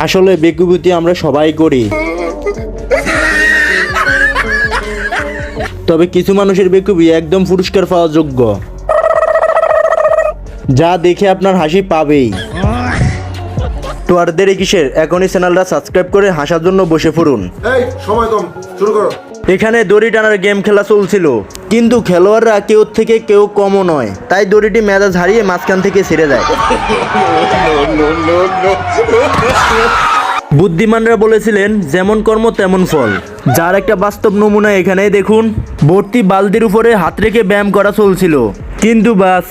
আসলে বেকুবুতি আমরা সবাই করি। তবে কিছু মানুষের বেকুবি একদম পুরস্কার পাওয়া যোগ্য। যা দেখে আপনার হাসি পাবেই। তো দেরি কিসের? এখনই চ্যানেলটা সাবস্ক্রাইব করে হাসার জন্য বসে পড়ুন। এই, সময় কম। শুরু করো। এখানে দড়ি টানার গেম খেলা চলছিল। কিন্তু খেলোয়াড়রা কেউ থেকে কেউ কমও নয়। তাই দড়িটি মেজাজ হারিয়ে মাঝখান থেকে ছেড়ে যায় বুদ্ধিমানরা বলেছিলেন যেমন কর্ম তেমন ফল। যার একটা বাস্তব নমুনা এখানে দেখুন। ভর্তি বালতির উপরে হাত রেখে ব্যায়াম করা চলছিল। কিন্তু বাস।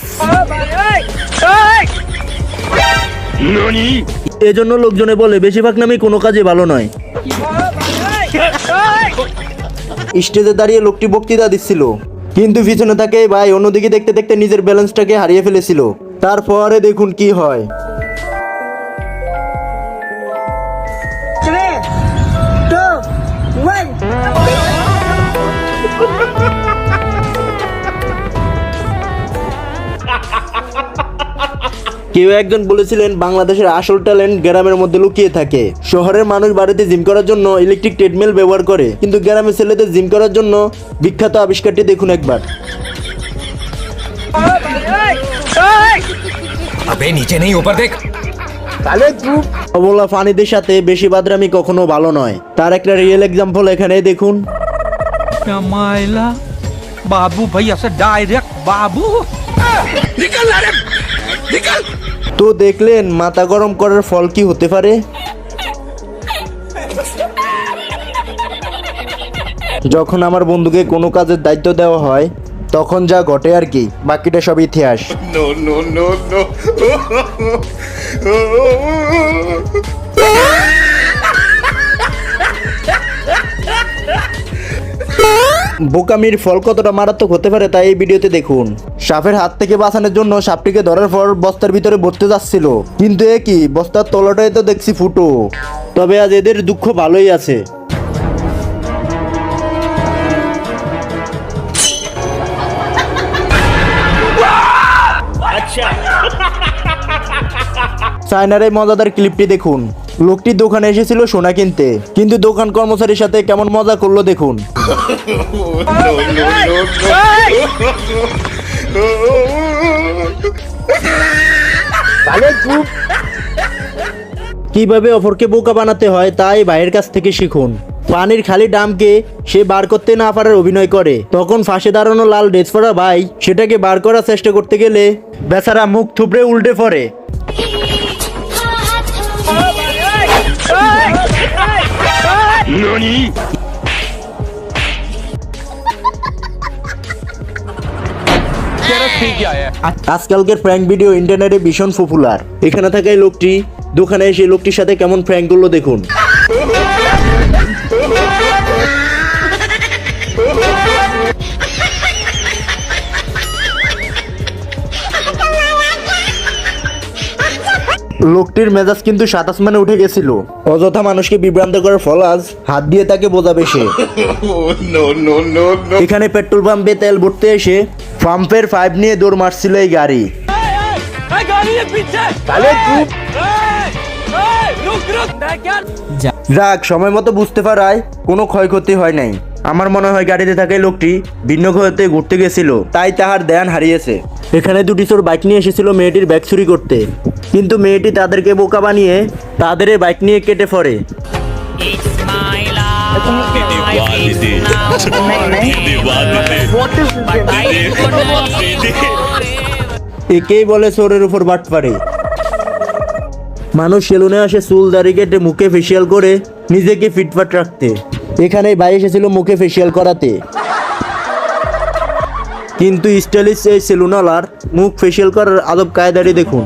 এজন্য লোকজনে বলে বেশিরভাগ নামই কোনো কাজে ভালো নয়। স্টেজে দাঁড়িয়ে লোকটি বক্তৃতা দিচ্ছিল। কিন্তু পিছনে তাকে ভাই, অন্যদিকে দেখতে দেখতে নিজের ব্যালেন্সটাকে হারিয়ে ফেলেছিল। তারপরে দেখুন কি হয়। কেউ একজন বলেছিলেন বাংলাদেশের আসল ট্যালেন্ট গ্রামের মধ্যে লুকিয়ে থাকে। শহরের মানুষ বাড়িতে জিম করার জন্য ইলেকট্রিক ট্রেডমিল ব্যবহার করে কিন্তু গ্রামের ছেলেদের জিম করার জন্য বিখ্যাত আবিষ্কারটি দেখুন একবার। ফানিদের সাথে বেশি কখনো ভালো নয়। তার একটা রিয়েল এক্সাম্পল দেখুন। বাবু ভাই আছে ডাইরেক্ট বাবু। তো দেখলেন মাথা গরম করার ফল কি হতে পারে? যখন আমার বন্ধুকে কোনো কাজের দায়িত্ব দেওয়া হয় তখন যা ঘটে আর কি বাকিটা সব ইতিহাস। বোকামির ফল কতটা মারাত্মক হতে পারে তাই এই ভিডিওতে দেখুন। সাপের হাত থেকে বাঁচানোর জন্য সাপটিকে ধরার পর বস্তার ভিতরে ভরতে যাচ্ছিল। কিন্তু একই বস্তার তলাটাই তো দেখছি ফুটো। তবে আজ এদের দুঃখ ভালোই আছে। চায়নার এই মজাদার ক্লিপটি দেখুন। লোকটি দোকানে এসেছিল সোনা কিনতে। কিন্তু দোকান কর্মচারীর সাথে কেমন মজা করল দেখুন। কীভাবে অপরকে বোকা বানাতে হয় তাই ভাইয়ের কাছ থেকে শিখুন। পানির খালি ডামকে সে বার করতে না পারার অভিনয় করে। তখন ফাঁসে দাঁড়ানো লাল ড্রেস পরা ভাই সেটাকে বার করার চেষ্টা করতে গেলে বেচারা মুখ থুবড়ে উল্টে পড়ে। 何 আজকালকের প্র্যাঙ্ক ভিডিও ইন্টারনেটে ভীষণ পপুলার এখানে থাকা লোকটি দোকানে এসে লোকটির সাথে কেমন ফ্র্যাঙ্ক করল দেখুন। লোকটির মেজাজ কিন্তু সাতাশ মানে উঠে গেছিল অযথা মানুষকে বিভ্রান্ত করার ফল আজ হাত দিয়ে তাকে বোঝাবে সে এখানে পেট্রোল পাম্পে তেল ভরতে এসে পাম্পের পাইপ নিয়ে দৌড় মারছিল এই গাড়ি যাক সময় মতো বুঝতে পারায় কোনো ক্ষয়ক্ষতি হয় নাই আমার মনে হয় গাড়িতে থাকা লোকটি ভিন্ন গ্রহতে ঘুরতে গেছিল, তাই তাহার ধ্যান হারিয়েছে। এখানে দুটি চোর বাইক নিয়ে এসেছিল মেয়েটির ব্যাগ চুরি করতে। কিন্তু মেয়েটি তাদেরকে বোকা বানিয়ে তাদের বাইক নিয়ে কেটে পড়ে একেই বলে চোরের উপর বাট পারে মানুষ সেলুনে আসে চুল দাড়ি কেটে মুখে ফেসিয়াল করে। নিজেকে ফিটফাট রাখতে। এখানে ভাই এসেছিল মুখে ফেসিয়াল করাতে। কিন্তু স্টাইলিশ এই সেলুনওয়ালার মুখ ফেসিয়াল করার আদব কায়দারি দেখুন।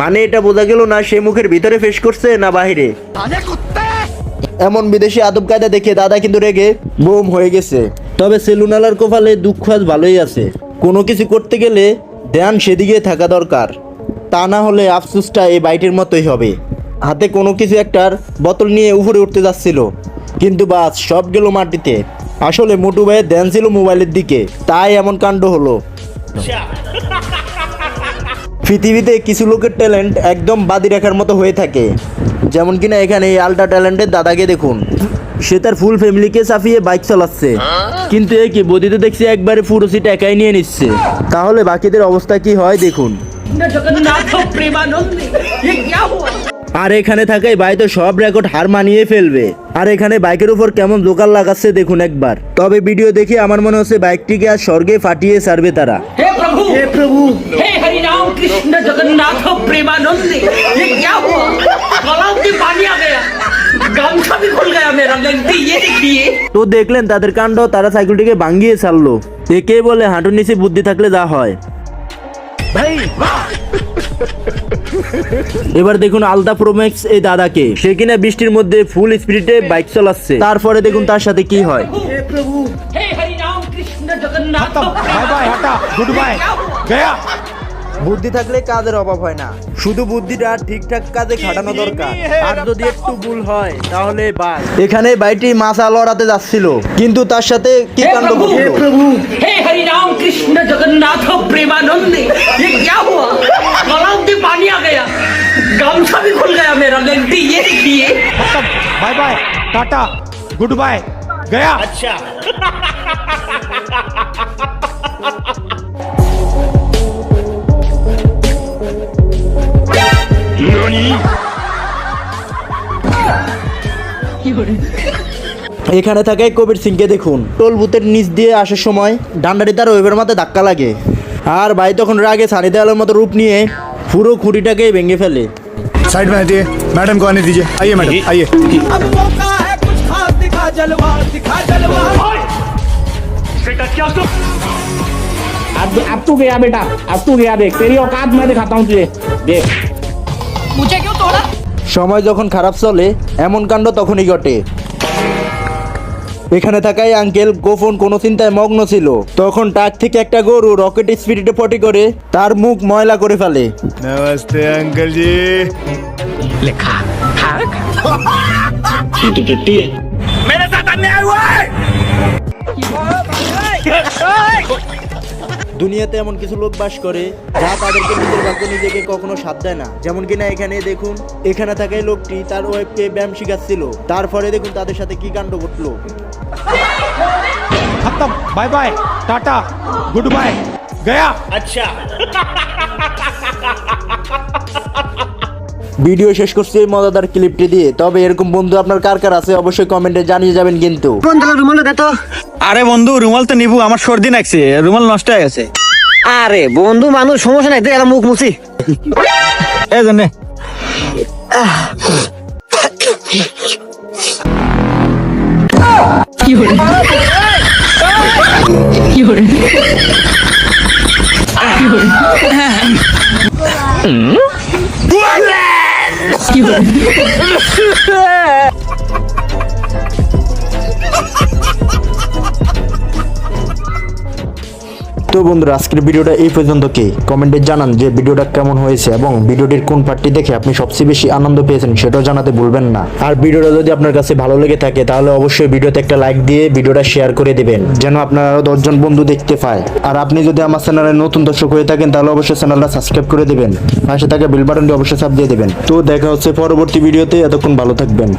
মানে এটা বোঝা গেল না সে মুখের ভিতরে ফেস করছে না বাহিরে। এমন বিদেশি আদব কায়দা দেখে দাদা কিন্তু রেগে বোম হয়ে গেছে। তবে সেলুনালার কপালে দুঃখ আজ ভালোই আছে। কোনো কিছু করতে গেলে ধ্যান সেদিকে থাকা দরকার। তা না হলে আফসুসটা এই বাইটের মতোই হবে। হাতে কোনো কিছু একটার বোতল নিয়ে উপরে উঠতে যাচ্ছিল। কিন্তু বাস সব গেল মাটিতে। আসলে মোটু ভাইয়ের ধ্যান ছিল মোবাইলের দিকে। তাই এমন কাণ্ড হলো। পৃথিবীতে কিছু লোকের ট্যালেন্ট একদম বাদি রাখার মতো হয়ে থাকে। যেমন কিনা এখানে এই আলট্রা ট্যালেন্টের দাদাকে দেখুন। সে তার ফুল ফ্যামিলিকে চাপিয়ে বাইক চালাচ্ছে। কিন্তু এ কি বদিতে দেখছি একবারে পুরো সিট একাই নিয়ে নিচ্ছে। তাহলে বাকিদের অবস্থা কি হয় দেখুন। আর এখানে থাকাই ভাই তো সব রেকর্ড হার মানিয়ে ফেলবে। আর এখানে বাইকের উপর কেমন দোকান লাগাচ্ছে দেখুন একবার। তবে ভিডিও দেখে আমার মনে হচ্ছে বাইকটিকে আর স্বর্গে ফাটিয়ে সারবে তারা। হে প্রভু! হে প্রভু! হে कृष्ण जगन्नाथ प्रेमानंद ये क्या हुआ गलाव में पानी आ गया गामछा भी खुल गया मेरा लगती ये देखिए তো দেখলেন তাদের কাণ্ড তারা সাইকেলটিকে ভাঙ্গিয়ে ছাড়লো একে বলে হাঁটুর নিচে বুদ্ধি থাকলে যা হয় এবার দেখুন আলদা প্রোম্যাক্স এই দাদাকে সে কিনা বৃষ্টির মধ্যে ফুল স্পিডে বাইক চালাচ্ছে তারপরে দেখুন তার সাথে কি হয় हे हरि राम कृष्ण जगन्नाथ बाय बाय हटा गुड बाय गया বুদ্ধি থাকলে কাজের অভাব হয় না শুধু বুদ্ধিটা ঠিকঠাক কাজে খাটানো দরকার আর যদি একটু ভুল হয় তাহলে বাস এখানে বাইটি মাছা লড়াতে যাচ্ছিল কিন্তু তার সাথে কি हे কাণ্ড प्रभु हे ঘটলো प्रभु हे हरि राम कृष्ण जगन्नाथ प्रेमानंद ये क्या हुआ गलाव में पानी आ गया गामछा भी खुल गया मेरा लगती ये देखिए खत्म bye bye tata goodbye गया এখানে থাকে কবির সিংকে দেখুন টোল বুথের নিচ দিয়ে আসার সময় ডান্ডারি তার ওয়েবের মাথায় ধাক্কা লাগে আর ভাই তখন রাগে সানি দেওয়ালের মতো রূপ নিয়ে পুরো খুঁটিটাকে ভেঙে ফেলে साइड में हटिए मैडम को आने दीजिए आइए मैडम आइए अब अब तू गया बेटा अब तू गया देख तेरी औकात मैं दिखाता हूँ तुझे देख সময় যখন খারাপ চলে এমন কাণ্ড তখনই ঘটে এখানে থাকাই আঙ্কেল গোপন কোনো চিন্তায় মগ্ন ছিল তখন টাক থেকে একটা গরু রকেট স্পিডে পটি করে তার মুখ ময়লা করে ফেলে नमस्ते अंकल जी দুনিয়াতে এমন কিছু লোক বাস করে যা তাদেরকে নিজের ভাগ্য নিজেকে কখনো সাথ দেয় না। যেমন কিনা এখানে দেখুন এখানে থাকা লোকটি তার ওয়েবকে ব্যায়াম শিখাচ্ছিল। তারপরে দেখুন তাদের সাথে কি কাণ্ড ঘটলো। Bye bye. Tata. Good bye. গয়া। আচ্ছা। ভিডিও শেষ করছি এই মজাদার ক্লিপটি দিয়ে। তবে এরকম বন্ধু আপনার কার কার আছে অবশ্যই কমেন্টে জানিয়ে যাবেন কিন্তু। আরে বন্ধু রুমাল তো নিবু আমার সর্দি লাগছে রুমাল নষ্ট হয়ে গেছে। আরে বন্ধু মানুষ সমস্যা নাই তুই মুখ মুছি। এই জন্যে। কি তো বন্ধুরা, আজকের ভিডিওটা এই পর্যন্ত কি? কমেন্টে জানান যে ভিডিওটা কেমন হয়েছে এবং ভিডিওটির কোন পার্টটি দেখে আপনি সবচেয়ে বেশি আনন্দ পেয়েছেন সেটাও জানাতে ভুলবেন না। আর ভিডিওটা যদি আপনার কাছে ভালো লেগে থাকে, তাহলে অবশ্যই ভিডিওতে একটা লাইক দিয়ে ভিডিওটা শেয়ার করে দিবেন, যেন আপনার দশজন বন্ধু দেখতে পায়। আর আপনি যদি আমার চ্যানেলে নতুন দর্শক হয়ে থাকেন, তাহলে অবশ্যই চ্যানেলটা সাবস্ক্রাইব করে দিবেন। পাশে থাকা বেল বাটনটি অবশ্যই চাপ দিয়ে দেবেন। তো দেখা হচ্ছে পরবর্তী ভিডিওতে, এতক্ষণ ভালো থাকবেন।